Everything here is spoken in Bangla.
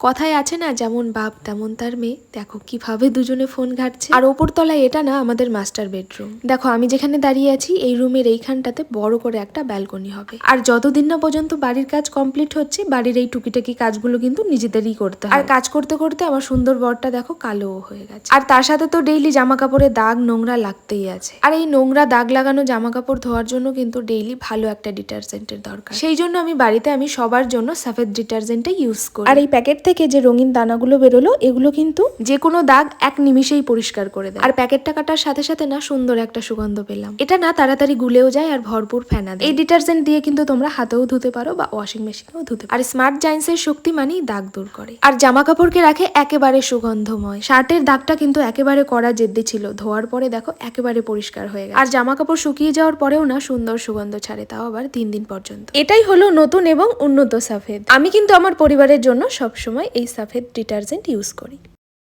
কথায় আছে না, যেমন বাপ তেমন তার মেয়ে। দেখো কীভাবে দুজনে ফোন ঘাটছে। আর ওপর তলায় এটা না, আমাদের মাস্টার বেডরুম। দেখো আমি যেখানে দাঁড়িয়ে আছি, এই রুমের এইখানটাতে বড় করে একটা ব্যালকনি হবে। আর যতদিন না পর্যন্ত বাড়ির কাজ কমপ্লিট হচ্ছে, বাড়ির এই টুকিটাকি কাজগুলো কিন্তু নিজেদেরই করতে আর কাজ করতে করতে আমার সুন্দর বরটা দেখো কালো হয়ে গেছে। আর তার সাথে তো ডেইলি জামা কাপড়ে দাগ নোংরা লাগতেই আছে। আর এই নোংরা দাগ লাগানো জামা কাপড় ধোয়ার জন্য কিন্তু ডেইলি ভালো একটা ডিটারজেন্টের দরকার। সেই জন্য আমি বাড়িতে আমি সবার জন্য সাফেদ ডিটারজেন্টটা ইউজ করি। আর এই প্যাকেট থেকে যে রঙিন দানাগুলো বেরোলো, এগুলো কিন্তু যে কোনো দাগ এক নিমিষেই পরিষ্কার করে দেয়। আর প্যাকেটটা কাটার সাথে সাথে না সুন্দর একটা সুগন্ধ পেলাম। এটা না তাড়াতাড়ি গুলেও যায় আর ভরপুর ফেনা এই ডিটারজেন্ট দিয়ে কিন্তু তোমরা হাতেও ধুতে পারো বা ওয়াশিং মেশিনেও ধুতে পারো। আর স্মার্ট জাইন্সের শক্তি মানেই দাগ দূর করে। আর জামা কাপড়কে রাখে একেবারে সুগন্ধময়। শার্টের দাগটা কিন্তু একেবারে করা জেদ্দি ছিল। ধোয়ার পরে দেখো একেবারে পরিষ্কার হয়ে গেছে। আর জামা কাপড় শুকিয়ে যাওয়ার পরেও না সুন্দর সুগন্ধ ছাড়ে, তাও আবার তিন দিন পর্যন্ত। এটাই হলো নতুন এবং উন্নত সাফেদ। আমি কিন্তু আমার পরিবারের জন্য সবসময় এই সাফেদ ডিটারজেন্ট ইউজ করি।